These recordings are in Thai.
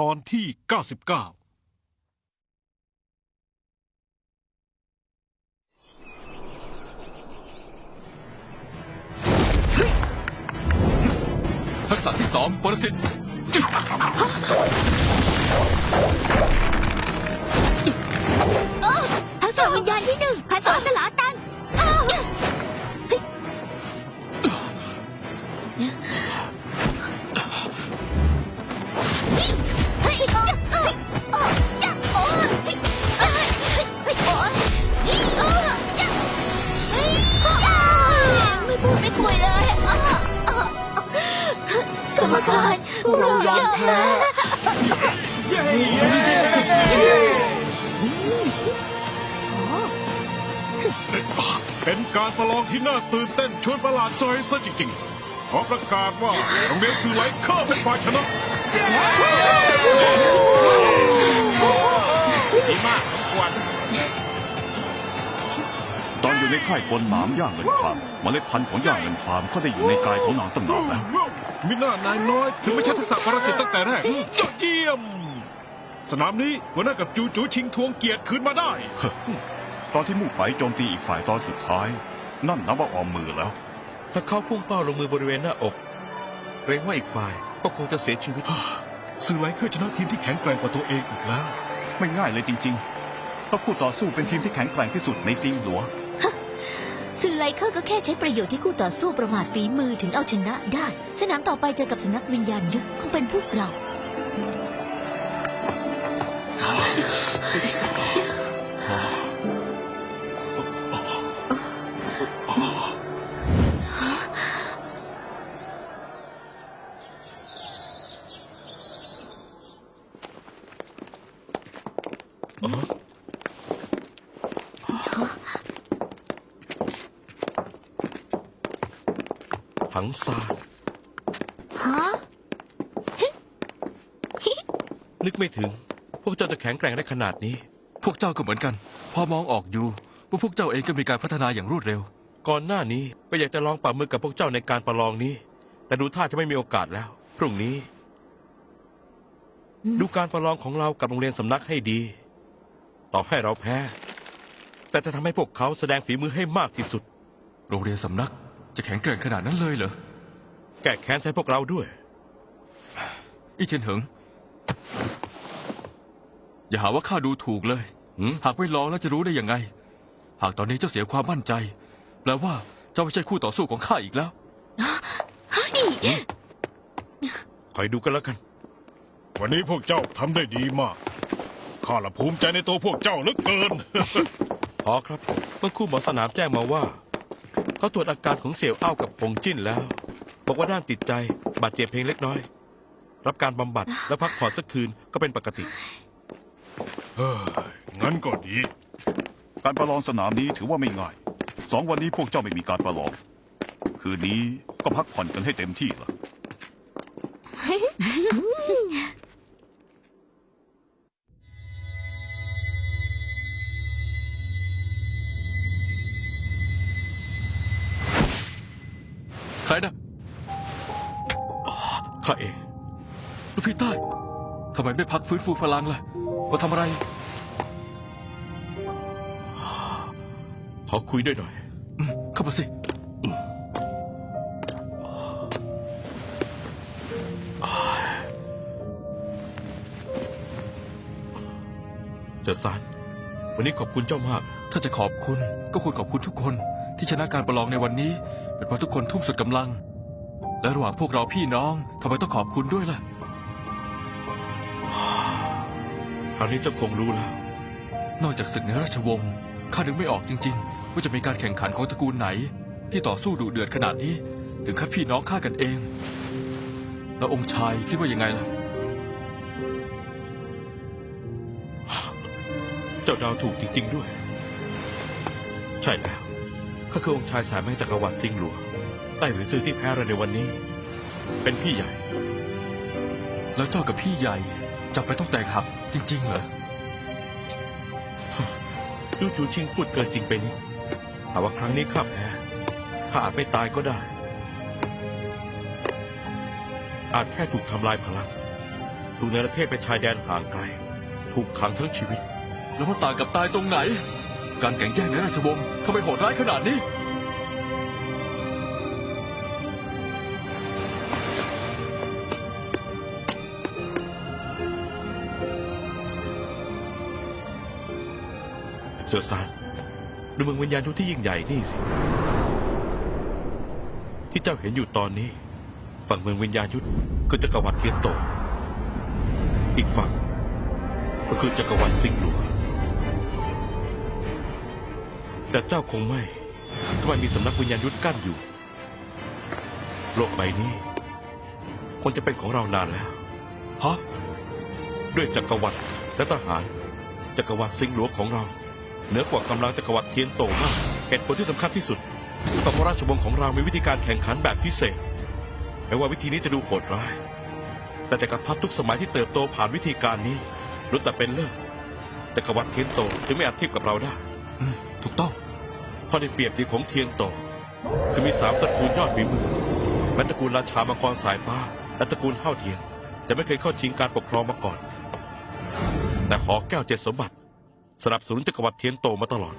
ตอนที่ 99ทักษะที่สองปรสิตทักษะวิญญาณที่หนึ่งภาษาสลาตั การประลองที่น่าตื่นเต้นชวนประหลาดใจซะจริงๆ ขอประกาศว่าโรงเรียนสื่อไลเคอร์เป็นฝ่ายชนะดีมากสมควรตอนอยู่ในค่ายกลหนามย่าเงินครามเมล็ดพันธุ์ของย่าเงินครามก็ได้อยู่ในกายของนางตั้งนานแล้วมิน่านายน้อย ถึงไม่ใช่ทักษะปรสิตตั้งแต่แรกยอดเยี่ยม สนามนี้หัวหน้ากับจูจูชิงทวงเกียรติคืนมาได้ ตอนที่มู่ไปโจมตีอีกฝ่ายตอนสุดท้าย นั่นนับว่าออมมือแล้ว ถ้าเขาพุ่งเป้าลงมือบริเวณหน้าอกเกรงว่าอีกฝ่ายก็คงจะเสียชีวิต สื่อไลเคอร์ชนะทีมที่แข็งแกร่งกว่าตัวเองอีกแล้ว ไม่ง่ายเลยจริงๆ เพราะคู่ต่อสู้เป็นทีมที่แข็งแกร่งที่สุดในซิงหลัว สื่อไลเคอร์ก็แค่ใช้ประโยชน์ที่คู่ต่อสู้ประมาทฝีมือถึงเอาชนะได้ สนามต่อไปเจอกับสำนักวิญญาณยุทธคงเป็นพวกเรา งซานฮะนึกไม่ถึง พวกเจ้าจะแข็งแกร่งได้ขนาดนี้ พวกเจ้าก็เหมือนกัน พอมองออกอยู่ว่าพวกเจ้าเองก็มีการพัฒนาอย่างรวดเร็ว ก่อนหน้านี้ก็อยากจะลองปรับมือกับพวกเจ้าในการประลองนี้ แต่ดูท่าจะไม่มีโอกาสแล้ว พรุ่งนี้ ดูการประลองของเรากับโรงเรียนสำนักให้ดี ต่อให้เราแพ้ แต่จะทำให้พวกเขาแสดงฝีมือให้มากที่สุด โรงเรียนสำนัก จะแข็งแกร่งขนาดนั้นเลยเหรอ แก้แค้นให้พวกเราด้วย อีเทียนเหิง อย่าหาว่าข้าดูถูกเลย หืม หากไม่ลองแล้วจะรู้ได้ยังไง หากตอนนี้เจ้าเสียความมั่นใจ แปลว่าเจ้าไม่ใช่คู่ต่อสู้ของข้าอีกแล้ว คอยดูกันแล้วกัน วันนี้พวกเจ้าทำได้ดีมาก ข้าละภูมิใจในตัวพวกเจ้าเหลือเกิน พอครับเมื่อครู่หมอสนามแจ้งมาว่า เขาตรวจอาการของเสี่ยวอ้าวกับปงจิ้นแล้ว บอกว่าด้านติดใจบาดเจ็บเพียงเล็กน้อย รับการบำบัดและพักผ่อนสักคืนก็เป็นปกติ เฮ้ยงั้นก็ดี การประลองสนามนี้ถือว่าไม่ง่าย สองวันนี้พวกเจ้าไม่มีการประลอง คืนนี้ก็พักผ่อนกันให้เต็มที่ละ พักฟื้นฟูพลังล่ะมาทำอะไร ขอคุยด้วยหน่อยอืมเข้ามาสิ เจ้าซานวันนี้ขอบคุณเจ้ามาก ถ้าจะขอบคุณก็ควรขอบคุณทุกคนที่ชนะการประลองในวันนี้ เป็นเพราะทุกคนทุ่มสุดกำลัง และระหว่างพวกเราพี่น้องทำไมต้องขอบคุณด้วยล่ะ ราวนี้เจ้าคงรู้แล้ว นอกจากศึกในราชวงศ์ข้านึกไม่ออกจริง ๆ ว่าจะมีการแข่งขันของตระกูลไหน ที่ต่อสู้ดุเดือดขนาดนี้ ถึงขั้นพี่น้องฆ่ากันเอง แล้วองค์ชายคิดว่ายังไงล่ะ เจ้าดาวถูกจริง ๆ ด้วย ใช่แล้วข้าคือองค์ชายสายแม่จักรวรรดิซิงหลัวใต้หรือซื่อที่แพ้เราในวันนี้ เป็นพี่ใหญ่ แล้วเจ้ากับพี่ใหญ่ จำไปนต้องแตกหักจริง ๆ เหรอดูจูชิงพูดเกินจริงไปนิดแต่ว่าครั้งนี้ข้าแพ้ข้าอาจไม่ตายก็ได้ อาจแค่ถูกทำลายพลัง ถูกเนรเทศไปชายแดนห่างไกล ถูกขังทั้งชีวิต แล้วมันต่างกับตายตรงไหน การแข่งแย่งในราชวงศ์ทำไมโหดร้ายขนาดนี้ เสือซานดูเมืองวิญญาณยุทธที่ยิ่งใหญ่นี่สิ ที่เจ้าเห็นอยู่ตอนนี้ ฝั่งเมืองวิญญาณยุทธคือจักรวรรดิเทียนโต อีกฝั่ง ก็คือจักรวรรดิสิงห์หลวงแต่เจ้าคงไม่ทำไมมีสำนักวิญญาณยุทธกั้นอยู่ โลกใบนี้ควรจะเป็นของเรานานแล้วฮะด้วยจักรวรรดิและทหารจักรวรรดิสิงห์หลวงของเรา เหนือกว่ากำลังจักรวรรดิเทียนโตมากเหตุผลที่สำคัญที่สุดก็เพราะราชวงศ์ของเรามีวิธีการแข่งขันแบบพิเศษแม้ว่าวิธีนี้จะดูโหดร้าย แต่จักรพรรดิทุกสมัยที่เติบโตผ่านวิธีการนี้รู้แต่เป็นเลิศจักรวรรดิเทียนโตจึงไม่อาจเทียบกับเราได้ถูกต้องข้อได้เปรียบดีของเทียนโต คือมีสามตระกูลยอดฝีมือแม้ตระกูลราชามังกรสายฟ้าและตระกูลเฮ่าเทียนจะไม่เคยเข้าชิงการปกครองมาก่อน แต่หอแก้วเจ็ดสมบัติ สนับสนุนจักรวรรดิเทียนโตมาตลอด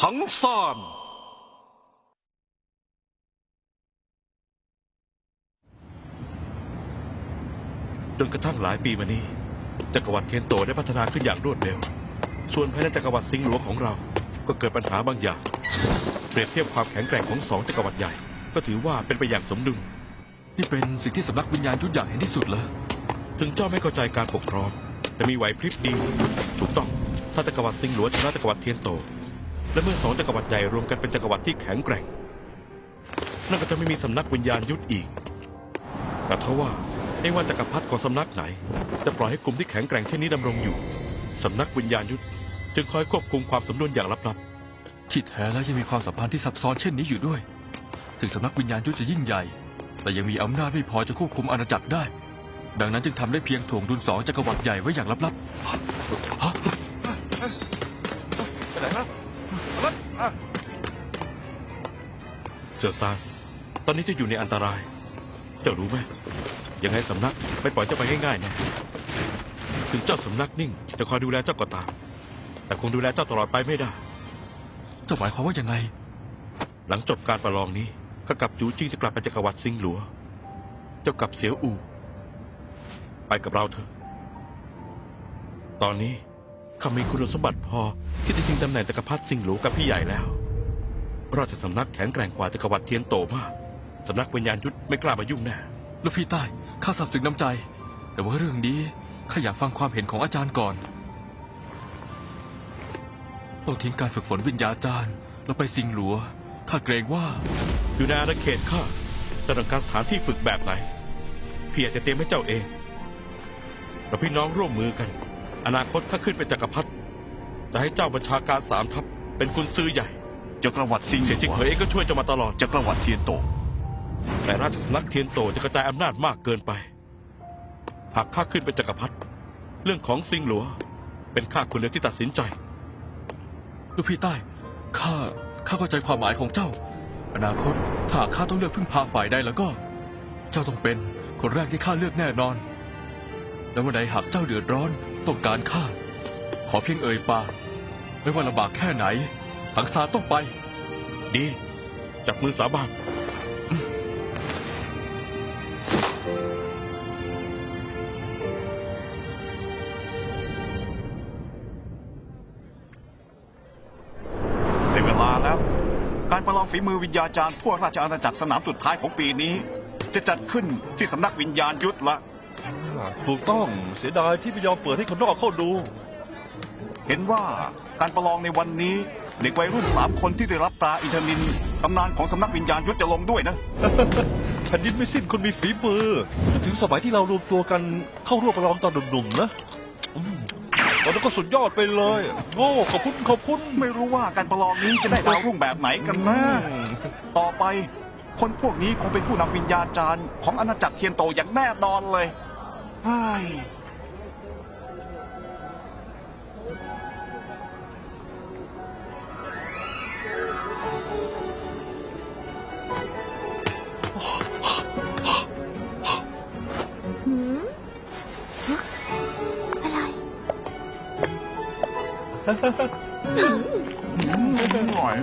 พูดทั้งซานจนกระทั่งหลายปีมานี้จักรวรรดิเทียนโตได้พัฒนาขึ้นอย่างรวดเร็ว ส่วนภายในจักรวรรดิสิงห์หลวงของเรา ก็เกิดปัญหาบางอย่าง เปรียบเทียบความแข็งแกร่งของสองจักรวรรดิใหญ่ ก็ถือว่าเป็นไปอย่างสมดุล นี่เป็นสิ่งที่สำนักวิญญาณยุทธอยากเห็นที่สุดเลยถึงเจ้าไม่เข้าใจการปกครอง แต่มีไหวพริบดี ถูกต้อง ถ้าจักรวรรดิสิงห์หลวงชนะจักรวรรดิเทียนโต และเมื่อสองจักรวรรดิใหญ่รวมกันเป็นจักรวรรดิที่แข็งแกร่ง นั่นก็จะไม่มีสำนักวิญญาณยุทธอีก แต่ทว่าไม่ว่าจักรพรรดิของสำนักไหน จะปล่อยให้กลุ่มที่แข็งแกร่งเช่นนี้ดำรงอยู่สำนักวิญญาณยุทธจึงคอยควบคุมความสมดุลอย่างลับๆที่แท้แล้วยังมีความสัมพันธ์ที่ซับซ้อนเช่นนี้อยู่ด้วย ถึงสำนักวิญญาณยุทธจะยิ่งใหญ่ แต่ยังมีอำนาจไม่พอจะควบคุมอาณาจักรได้ ดังนั้นจึงทำได้เพียงถ่วงดุลสองจักรวรรดิใหญ่ไว้อย่างลับๆ เสือซานตอนนี้เจะอยู่ในอันตราย เจ้ารู้ไหมยังไงสำนักไม่ปล่อยเจ้าไปง่ายๆแนะถึงเจ้าสำนักนิ่ง จะคอยดูแลเจ้าก็ตาม แต่คงดูแลเจ้าตลอดไปไม่ได้ เจ้าหมายความว่ายังไง หลังจบการประลองนี้ข้ากับจูจิ้งจะกลับไปจักรวรรดิซิงหลัว เจ้ากับเสียวอู ไปกับเราเถอะ ตอนนี้ข้ามีคุณสมบัติพอที่จะชิงตำแหน่งจักรพรรดิซิงหลัวกับพี่ใหญ่แล้ว ราชสำนักแข็งแกร่งกว่าจักรวรรดิเทียนโตมากสำนักวิญญาณยุทธไม่กล้ามายุ่งแน่ลูกพี่ใต้ข้าสับสึกน้ำใจ แต่ว่าเรื่องนี้ข้าอยากฟังความเห็นของอาจารย์ก่อนต้องทิ้งการฝึกฝนวิญญาจารย์แล้วไปสิงหลัวข้าเกรงว่าอยู่ในอาณาเขตข้าจะต้องการสถานที่ฝึกแบบไหนพี่อาจจะเตรียมให้เจ้าเองเราพี่น้องร่วมมือกัน อนาคตข้าขึ้นเป็นจักรพรรดิจะให้เจ้าบัญชาการสามทัพเป็นกุนซือใหญ่ จักรวรรดิสิงห์หเสียจิงลวเหงยเองก็ช่วยเจ้ามาตลอด จักรวรรดิเทียนโต แต่ราชสำนักเทียนโตจะกระจายอำนาจมากเกินไป หากข้าขึ้นเป็นจักรพรรดิเรื่องของซิงหลัว เป็นข้าคนเดียวที่ตัดสินใจ ลูกพี่ใต้ ข้า ข้าเข้าใจความหมายของเจ้า อนาคต ถ้าหากข้าต้องเลือกพึ่งพาฝ่ายใดแล้วก็ เจ้าต้องเป็นคนแรกที่ข้าเลือกแน่นอน แล้วเมื่อใดหากเจ้าเดือดร้อนต้องการข้า ขอเพียงเอ่ยปากไม่ว่าลำบากแค่ไหน หังซาต้องไป ดี จับมือสาบานได้เวลาแล้ว การประลองฝีมือวิญญาจารย์ทั่วราชอาณาจักรสนามสุดท้ายของปีนี้ จะจัดขึ้นที่สำนักวิญญาณยุทธละ ถูกต้องเสียดายที่ไม่ยอมเปิดให้คนนอกเข้าดู เห็นว่าการประลองในวันนี้ เด็กวัยรุ่นสามคนที่ได้รับตราอินทนินตำนานของสำนักวิญญาณยุทธจะลงด้วยนะ แผ่นดินไม่สิ้นคนมีฝีมือนึกถึงสมัยที่เรารวมตัวกันเข้าร่วมประลองตอนหนุ่มๆนะอืมเอแล้วก็สุดยอดไปเลยโง่ขอบคุณขอบคุณ ไม่รู้ว่าการประลองนี้จะได้ดาวรุ่งแบบไหนกันนะต่อไป คนพวกนี้คงเป็นผู้นำวิญญาจารย์ของอาณาจักรเทียนโตอย่างแน่นอนเลยไอ้ย หน่อย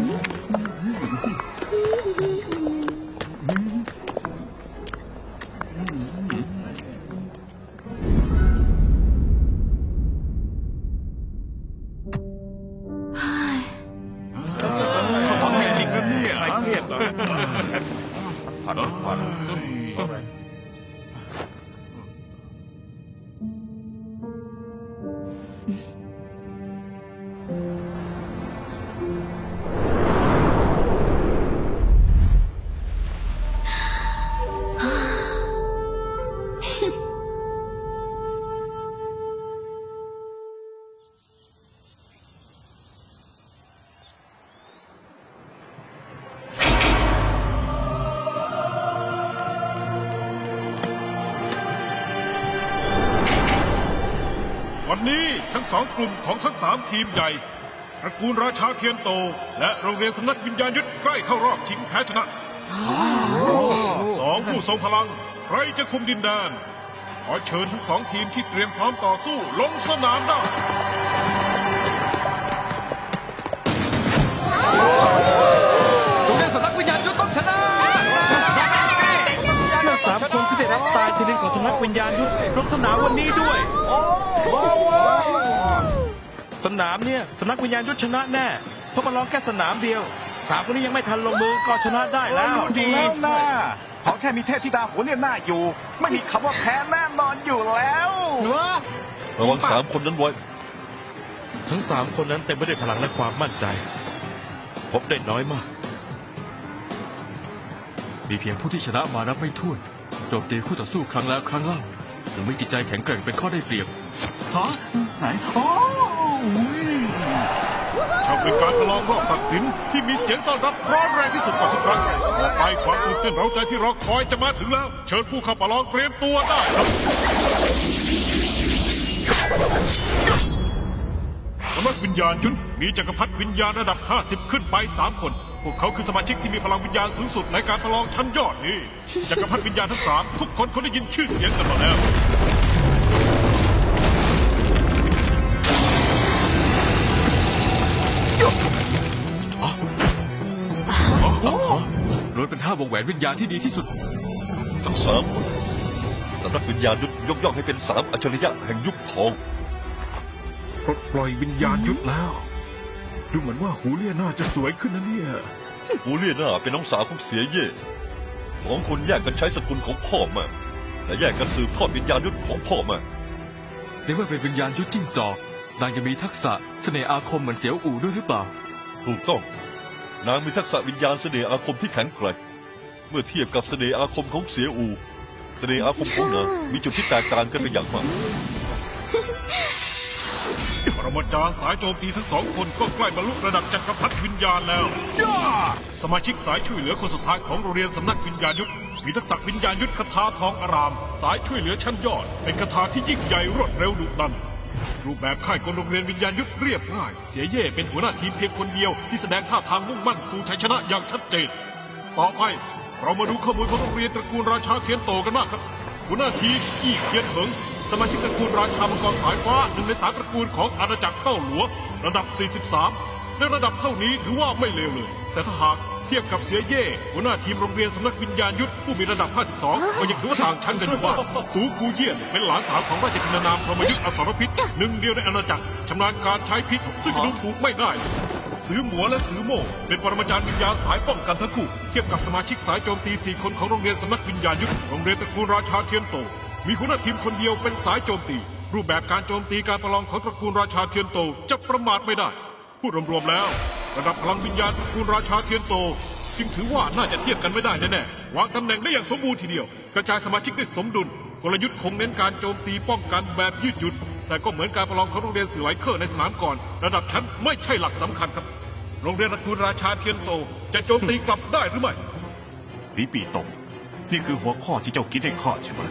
วันนี้ทั้งสองกลุ่มของทั้งสามทีมใหญ่ตระกูลราชาเทียนโต และโรงเรียนสำนักวิญญาณยุทธใกล้เข้ารอบชิงแพ้ชนะสองผู้ทรงพลัง ใครจะคุมดินแดน ขอเชิญทั้งสองทีมที่เตรียมพร้อมต่อสู้ลงสนามได้โนึงของสำนักวิญญาณยุทธลงสนามวันนี้ด้วยสนามเนี่ยสำนักวิญญาณยุทธชนะแน่เพราะมาลองแค่สนามเดียว สามคนนี้ยังไม่ทันลงมือก็ชนะได้แล้วดีแล้วนะขอแค่มีเทพธิดาหัวเรียนหน้าอยู่ ไม่มีคำว่าแพ้แน่นอนอยู่แล้วระวังสามคนนั้นไว้ทั้งสามคนนั้นเต็มไปด้วยพลังและความมั่นใจ พบได้น้อยมาก มีเพียงผู้ที่ชนะมานับไม่ถ้วนโจมตีคู่ต่อสู้ครั้งแล้วครั้งเล่าถึงไม่จิตใจแข็งแกร่งเป็นข้อได้เปรียบฮะไหนอ๋ออุ้ยช่างเป็นการประลองรอบตัดสินที่มีเสียงต้อนรับร้อนแรงที่สุดกว่าทุกครั้งต่อไปความตื่นเต้นเร้าใจที่รอคอยจะมาถึงแล้ว เชิญผู้เข้าประลองเตรียมตัวได้ครับสำนักวิญญาณยุทธมีจักรพรรดิวิญญาณระดับ 50 ขึ้นไป 3 คน พวกเขาคือสมาชิกที่มีพลังวิญญาณสูงสุดในการประลองชั้นยอดนี้จักรพรรดิวิญญาณทั้งสามทุกคนเขาได้ยินชื่อเสียงกันมาแล้ว ล้วนเป็นท่าวงแหวนวิญญาณที่ดีที่สุด ทั้งสามคนสำนักวิญญาณยุทธยกย่องให้เป็นสามอัจฉริยะแห่งยุคทอง ปลดปล่อยวิญญาณยุทธแล้ว ดูเหมือนว่าหูเลี่ยน่าจะสวยขึ้นนะเนี่ยหูเลี่ยน่าเป็นน้องสาวของเสียเย่สองคนแยกกันใช้สกุลของพ่อมาและแยกกันสืบทอดวิญญาณยุทธของพ่อมาเรียกว่าเป็นวิญญาณยุทธจิ้งจอกนางยังมีทักษะเสน่ห์อาคมเหมือนเสียวอู่ด้วยหรือเปล่า ถูกต้อง นางมีทักษะวิญญาณเสน่ห์อาคมที่แข็งแกร่งเมื่อเทียบกับเสน่ห์อาคมของเสียอูเสน่ห์อาคมของนางมีจุดที่แตกต่างกันไปอย่างมาก ปรมาจารย์สายโจมตีทั้งสองคนก็ใกล้บรรลุระดับจักรพรรดิวิญญาณแล้วสมาชิกสายช่วยเหลือคนสุดท้ายของโรงเรียนสำนักวิญญาณยุทธมีทักษะวิญญาณยุทธคาถาทองอาราม สายช่วยเหลือชั้นยอด เป็นคาถาที่ยิ่งใหญ่รวดเร็วดุดัน รูปแบบค่ายกลโรงเรียนวิญญาณยุทธเรียบง่าย เสียเย่เป็นหัวหน้าทีมเพียงคนเดียวที่แสดงท่าทางมุ่งมั่นสู่ชัยชนะอย่างชัดเจน ต่อไปเรามาดูข้อมูลของโรงเรียนตระกูลราชาเทียนโตกันบ้างครับ หัวหน้าทีมอี้เทียนเหิง สมาชิกตระกูลราชามังกรสายฟ้าหนึ่งในสามตระกูลของอาณาจักรเต้าหลัว ระดับ 43 ในระดับเท่านี้ถือว่าไม่เลวเลย แต่ถ้าหากเทียบกับเสียเย่หัวหน้าทีมโรงเรียนสำนักวิญญาณยุทธผู้มีระดับ 52 ก็ยังถือว่าต่างชั้นกันอยู่ว่าตูกูเยี่ยนเป็นหลานสาวของราชธินานามพรหมยุทธอสรพิษหนึ่งเดียวในอาณาจักรชำนาญการใช้พิษซึ่งจะดูถูกไม่ได้สือหมัวและสือโม่เป็นปรมาจารย์วิญญาณสายป้องกันทั้งคู่ เทียบกับสมาชิกสายโจมตีสี่คนของโรงเรียนสำนักวิญญาณยุทธโรงเรียนตระกูลราชาเทียนโต มีหัวหน้าทีมคนเดียวเป็นสายโจมตี รูปแบบการโจมตีการประลองของตระกูลราชาเทียนโตจะประมาทไม่ได้ พูดรวมๆแล้ว ระดับพลังวิญญาณตระกูลราชาเทียนโต จึงถือว่าน่าจะเทียบกันไม่ได้แน่ๆวางตำแหน่งได้อย่างสมบูรณ์ทีเดียว กระจายสมาชิกได้สมดุลกลยุทธ์คงเน้นการโจมตีป้องกันแบบยืดหยุ่นแต่ก็เหมือนการประลองของโรงเรียนสื่อไหวเคอร์ในสนามก่อน ระดับชั้นไม่ใช่หลักสำคัญครับ โรงเรียนตระกูลราชาเทียนโต จะโจมตีกลับได้หรือไม่ลิปีตงนี่คือหัวข้อที่เจ้าคิดให้ข้าใช่ไหม